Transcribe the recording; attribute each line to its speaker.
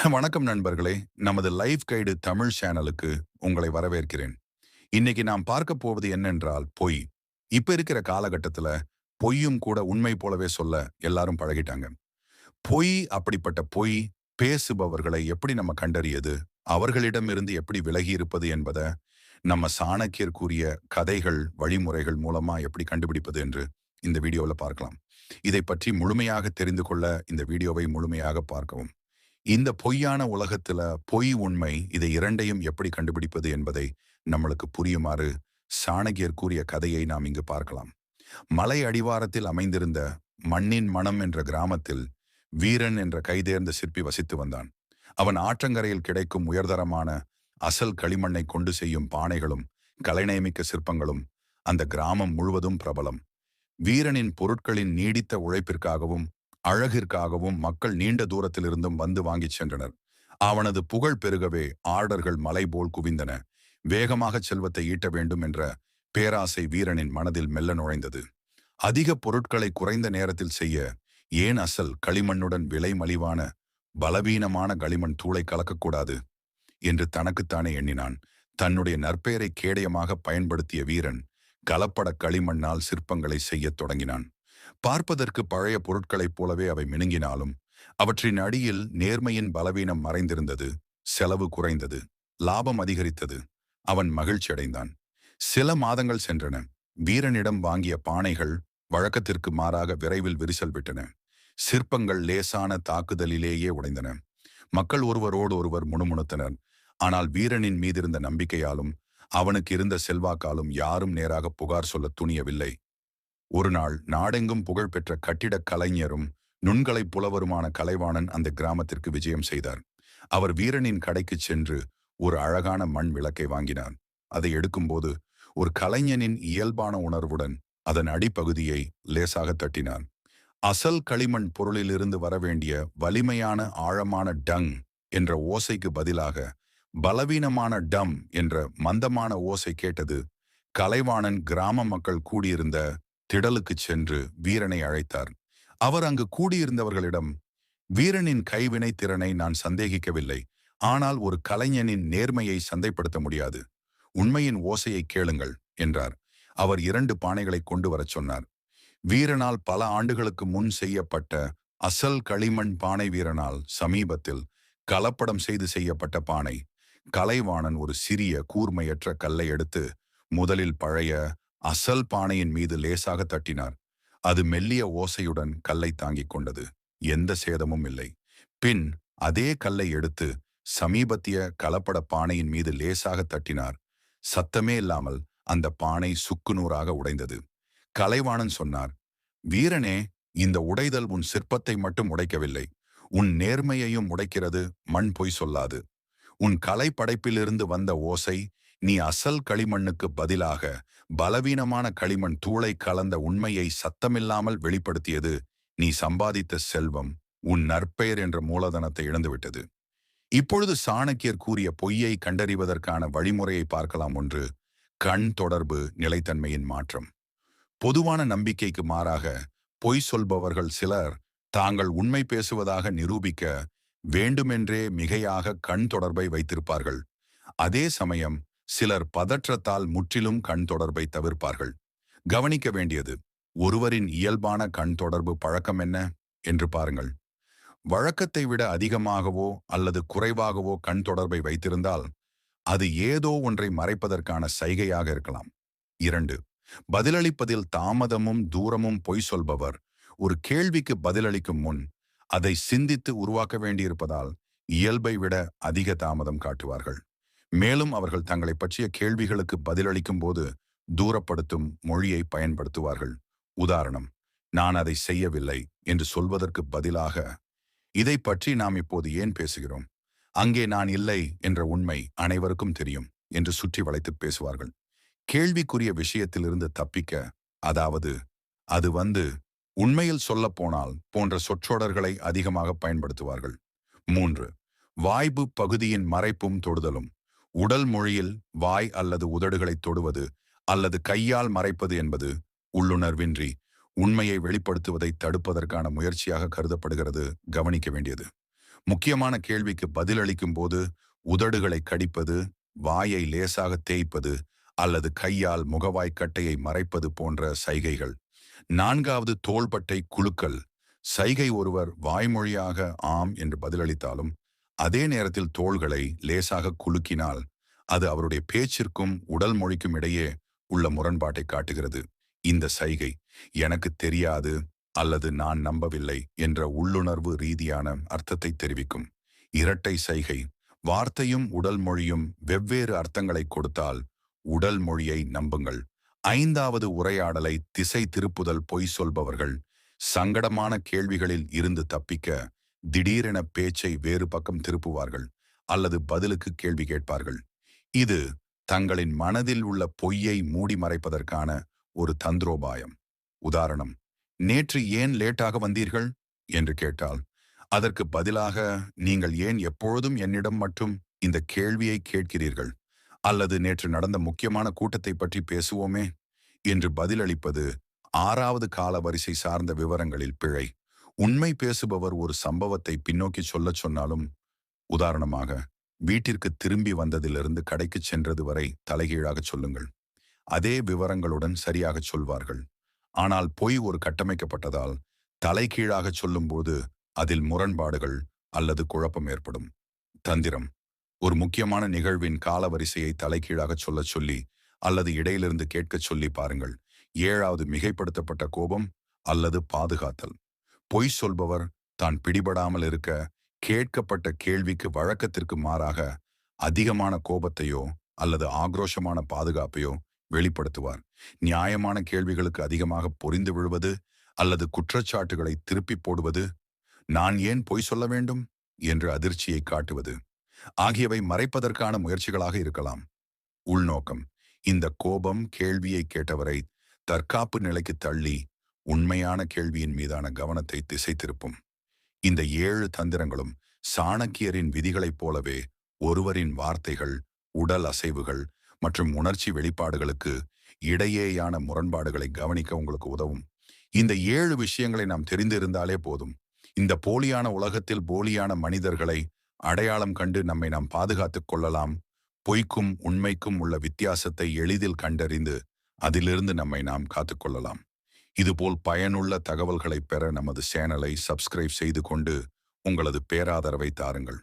Speaker 1: வணக்கம் நண்பர்களே. நமது லைஃப் கைடு தமிழ் சேனலுக்கு உங்களை வரவேற்கிறேன். இன்னைக்கு நாம் பார்க்க போவது என்னென்றால் பொய். இப்ப இருக்கிற காலகட்டத்துல பொய்யும் கூட உண்மை போலவே சொல்ல எல்லாரும் பழகிட்டாங்க. பொய் அப்படிப்பட்ட பொய் பேசுபவர்களை எப்படி நம்ம கண்டறியது? அவர்களிடமிருந்து எப்படி விலகி இருப்பது என்பதை நம்ம சாணக்கியர் கூறிய கதைகள் வழிமுறைகள் மூலமா எப்படி கண்டுபிடிப்பது என்று இந்த வீடியோவில் பார்க்கலாம். இதை பற்றி முழுமையாக தெரிந்து கொள்ள இந்த வீடியோவை முழுமையாக பார்க்கவும். இந்த பொய்யான உலகத்துல பொய் உண்மை இதை இரண்டையும் எப்படி கண்டுபிடிப்பது என்பதை நம்மளுக்கு புரியுமாறு சாணகியர் கூறிய கதையை நாம் இங்கு பார்க்கலாம். மலை அடிவாரத்தில் அமைந்திருந்த மண்ணின் மனம் என்ற கிராமத்தில் வீரன் என்ற கைதேர்ந்த சிற்பி வசித்து வந்தான். அவன் ஆற்றங்கரையில் கிடைக்கும் உயர்தரமான அசல் களிமண்ணை கொண்டு செய்யும் பானைகளும் கலைநயமிக்க சிற்பங்களும் அந்த கிராமம் முழுவதும் பிரபலம். வீரனின் பொருட்களின் நீடித்த உழைப்பிற்காகவும் அழகிற்காகவும் மக்கள் நீண்ட தூரத்திலிருந்தும் வந்து வாங்கிச் சென்றனர். அவனது புகழ் பெருகவே ஆர்டர்கள் மலை போல் குவிந்தன. வேகமாக செல்வத்தை ஈட்ட வேண்டும் என்ற பேராசை வீரனின் மனதில் மெல்ல நுழைந்தது. அதிக பொருட்களை குறைந்த நேரத்தில் செய்ய ஏன் அசல் களிமண்ணுடன் விலை மலிவான பலவீனமான களிமண் தூளை கலக்கக்கூடாது என்று தனக்குத்தானே எண்ணினான். தன்னுடைய நற்பெயரை கேடயமாக பயன்படுத்திய வீரன் கலப்பட களிமண்ணால் சிற்பங்களை செய்யத் தொடங்கினான். பார்ப்பதற்கு பழைய பொருட்களைப் போலவே அவை மினுங்கினாலும் அவற்றின் அடியில் நேர்மையின் பலவீனம் மறைந்திருந்தது செலவு குறைந்தது லாபம் அதிகரித்தது அவன் மகிழ்ச்சி அடைந்தான். சில மாதங்கள் சென்றன. வீரனிடம் வாங்கிய பானைகள் வழக்கத்திற்கு மாறாக விரைவில் விரிசல் விட்டன. சிற்பங்கள் லேசான தாக்குதலிலேயே உடைந்தன. மக்கள் ஒருவரோடு ஒருவர் முணுமுணுத்தனர். ஆனால் வீரனின் மீதிருந்த நம்பிக்கையாலும் அவனுக்கு இருந்த செல்வாக்காலும் யாரும் நேராக புகார் சொல்ல துணியவில்லை. ஒரு நாள் நாடெங்கும் புகழ்பெற்ற கட்டிடக் கலைஞரும் நுண்கலை புலவருமான கலைவாணன் அந்த கிராமத்திற்கு விஜயம் செய்தார். அவர் வீரனின் கடைக்குச் சென்று ஒரு அழகான மண் விளக்கை வாங்கினார். அதை எடுக்கும்போது ஒரு கலைஞனின் இயல்பான உணர்வுடன் அதன் அடிப்பகுதியை லேசாக தட்டினார். அசல் களிமண் பொருளிலிருந்து வரவேண்டிய வலிமையான ஆழமான டங் என்ற ஓசைக்கு பதிலாக பலவீனமான டம் என்ற மந்தமான ஓசை கேட்டது கலைவாணன் கிராம மக்கள் கூடியிருந்த திடலுக்குச் சென்று வீரனை அழைத்தார். அவர் அங்கு கூடியிருந்தவர்களிடம் வீரனின் கைவினை திறனை நான் சந்தேகிக்கவில்லை. ஆனால் ஒரு கலைஞனின் நேர்மையை சந்தைப்படுத்த முடியாது. உண்மையின் ஓசையை கேளுங்கள் என்றார். அவர் இரண்டு பானைகளை கொண்டு வரச் சொன்னார். வீரனால் பல ஆண்டுகளுக்கு முன் செய்யப்பட்ட அசல் களிமண் பானை வீரனால் சமீபத்தில் கலப்படம் செய்து செய்யப்பட்ட பானை. கலைவாணன் ஒரு சிறிய கூர்மையற்ற கல்லை எடுத்து முதலில் பழைய அசல் பானையின் மீது லேசாக தட்டினார். அது மெல்லிய ஓசையுடன் கல்லை தாங்கிக் கொண்டது. எந்த சேதமும் இல்லை. பின் அதே கல்லை எடுத்து சமீபத்திய கலப்பட பானையின் மீது லேசாக தட்டினார். சத்தமே இல்லாமல் அந்த பானை சுக்குநூறாக உடைந்தது. கலைவாணன் சொன்னார் வீரனே இந்த உடைதல் உன் சிற்பத்தை மட்டும் உடைக்கவில்லை. உன் நேர்மையையும் உடைக்கிறது மண் பொய் சொல்லாது. உன் கலை படைப்பிலிருந்து வந்த ஓசை நீ அசல் களிமண்ணுக்கு பதிலாக பலவீனமான களிமண் தூளை கலந்த உண்மையை சத்தமில்லாமல் வெளிப்படுத்தியது நீ சம்பாதித்த செல்வம் உன் நற்பெயர் என்ற மூலதனத்தை இழந்துவிட்டது. இப்பொழுது சாணக்கியர் கூறிய பொய்யை கண்டறிவதற்கான வழிமுறையை பார்க்கலாம் ஒன்று கண் தொடர்பு நிலைத்தன்மையின் மாற்றம். பொதுவான நம்பிக்கைக்கு மாறாக பொய் சொல்பவர்கள் சிலர் தாங்கள் உண்மை பேசுவதாக நிரூபிக்க வேண்டுமென்றே மிகையாக கண் தொடர்பை வைத்திருப்பார்கள். அதே சமயம் சிலர் பதற்றத்தால் முற்றிலும் கண் தொடர்பை தவிர்ப்பார்கள். கவனிக்க வேண்டியது ஒருவரின் இயல்பான கண் தொடர்பு பழக்கம் என்ன? என்று பாருங்கள். வழக்கத்தை விட அதிகமாகவோ அல்லது குறைவாகவோ கண் தொடர்பை வைத்திருந்தால் அது ஏதோ ஒன்றை மறைப்பதற்கான சைகையாக இருக்கலாம். இரண்டு பதிலளிப்பதில் தாமதமும் தூரமும் பொய் சொல்பவர் ஒரு கேள்விக்கு பதிலளிக்கும் முன் அதை சிந்தித்து உருவாக்க வேண்டியிருப்பதால் இயல்பை விட அதிக தாமதம் காட்டுவார்கள். மேலும் அவர்கள் தங்களை பற்றிய கேள்விகளுக்கு பதிலளிக்கும் போது தூரப்படுத்தும் மொழியை பயன்படுத்துவார்கள். உதாரணம் நான் அதை செய்யவில்லை என்று சொல்வதற்கு பதிலாக இதை பற்றி நாம் இப்போது ஏன் பேசுகிறோம்? அங்கே நான் இல்லை என்ற உண்மை அனைவருக்கும் தெரியும் என்று சுற்றி வளைத்து பேசுவார்கள். கேள்விக்குரிய விஷயத்திலிருந்து தப்பிக்க அதாவது அது வந்து உண்மையில் சொல்லப்போனால் போன்ற சொற்றொடர்களை அதிகமாக பயன்படுத்துவார்கள். மூன்று வாய்ப்பு பகுதியின் மறைப்பும் தொடுதலும். உடல் மொழியில் வாய் அல்லது உதடுகளை தொடுவது அல்லது கையால் மறைப்பது என்பது உள்ளுணர்வின்றி உண்மையை வெளிப்படுத்துவதை தடுப்பதற்கான முயற்சியாக கருதப்படுகிறது கவனிக்க வேண்டியது. முக்கியமான கேள்விக்கு பதிலளிக்கும் போது உதடுகளை கடிப்பது வாயை லேசாக தேய்ப்பது அல்லது கையால் முகவாய்க்கட்டையை மறைப்பது போன்ற சைகைகள். நான்காவது தோள்பட்டை குழுக்கள் சைகை ஒருவர் வாய்மொழியாக ஆம் என்று பதிலளித்தாலும் அதே நேரத்தில் தோள்களை லேசாக குலுக்கினால் அது அவருடைய பேச்சிற்கும் உடல் மொழிக்கும் இடையே உள்ள முரண்பாட்டை காட்டுகிறது. இந்த சைகை எனக்கு தெரியாது அல்லது நான் நம்பவில்லை என்ற உள்ளுணர்வு ரீதியான அர்த்தத்தை தெரிவிக்கும். இரட்டை சைகை வார்த்தையும் உடல் மொழியும் வெவ்வேறு அர்த்தங்களை கொடுத்தால் உடல் மொழியை நம்புங்கள். ஐந்தாவது உரையாடலை திசை திருப்புதல் பொய் சொல்பவர்கள் சங்கடமான கேள்விகளில் இருந்து தப்பிக்க திடீரென பேச்சை வேறு பக்கம் திருப்புவார்கள் அல்லது பதிலுக்கு கேள்வி கேட்பார்கள். இது தங்களின் மனதில் உள்ள பொய்யை மூடி மறைப்பதற்கான ஒரு தந்திரோபாயம். உதாரணம் நேற்று ஏன் லேட்டாக வந்தீர்கள்? என்று கேட்டால் அதற்கு பதிலாக நீங்கள் ஏன் எப்பொழுதும் என்னிடம் மட்டும் இந்த கேள்வியை கேட்கிறீர்கள்? அல்லது நேற்று நடந்த முக்கியமான கூட்டத்தை பற்றி பேசுவோமே? என்று பதிலளிப்பது ஆறாவது கால வரிசை சார்ந்த விவரங்களில் பிழை. உண்மை பேசுபவர் ஒரு சம்பவத்தை பின்னோக்கி சொல்லச் சொன்னாலும் உதாரணமாக வீட்டிற்கு திரும்பி வந்ததிலிருந்து கடைக்கு சென்றது வரை தலைகீழாக சொல்லுங்கள். அதே விவரங்களுடன் சரியாக சொல்வார்கள். ஆனால் பொய் ஒரு கட்டமைக்கப்பட்டதால் தலைகீழாக சொல்லும்போது அதில் முரண்பாடுகள் அல்லது குழப்பம் ஏற்படும். தந்திரம். ஒரு முக்கியமான நிகழ்வின் காலவரிசையை தலைகீழாக சொல்லச் சொல்லி அல்லது இடையிலிருந்து கேட்கச் சொல்லி பாருங்கள். ஏழாவது மிகைப்படுத்தப்பட்ட கோபம் அல்லது பாதுகாத்தல். பொய் சொல்பவர் தான் பிடிபடாமல் இருக்க கேட்கப்பட்ட கேள்விக்கு வழக்கத்திற்கு மாறாக அதிகமான கோபத்தையோ அல்லது ஆக்ரோஷமான பாதுகாப்பையோ வெளிப்படுத்துவார். நியாயமான கேள்விகளுக்கு அதிகமாக பொறிந்து விழுவது அல்லது குற்றச்சாட்டுகளை திருப்பி போடுவது நான் ஏன் பொய் சொல்ல வேண்டும்? என்று அதிர்ச்சியை காட்டுவது ஆகியவை மறைப்பதற்கான முயற்சிகளாக இருக்கலாம். உள்நோக்கம். இந்த கோபம் கேள்வியை கேட்டவரை தற்காப்பு நிலைக்கு தள்ளி உண்மையான கேள்வியின் மீதான கவனத்தை திசை திருப்பும் இந்த ஏழு தந்திரங்களும் சாணக்கியரின் விதிகளைப் போலவே ஒருவரின் வார்த்தைகள் உடல் அசைவுகள் மற்றும் உணர்ச்சி வெளிப்பாடுகளுக்கு இடையேயான முரண்பாடுகளை கவனிக்க உங்களுக்கு உதவும். இந்த ஏழு விஷயங்களை நாம் தெரிந்திருந்தாலே போதும். இந்த போலியான உலகத்தில் போலியான மனிதர்களை அடையாளம் கண்டு நம்மை நாம் பாதுகாத்துக் கொள்ளலாம். பொய்க்கும் உண்மைக்கும் உள்ள வித்தியாசத்தை எளிதில் கண்டறிந்து அதிலிருந்து நம்மை நாம் காத்துக்கொள்ளலாம் இதுபோல் பயனுள்ள தகவல்களை பெற நமது சேனலை சப்ஸ்கிரைப் செய்து கொண்டு உங்களது பேராதரவை தாருங்கள்.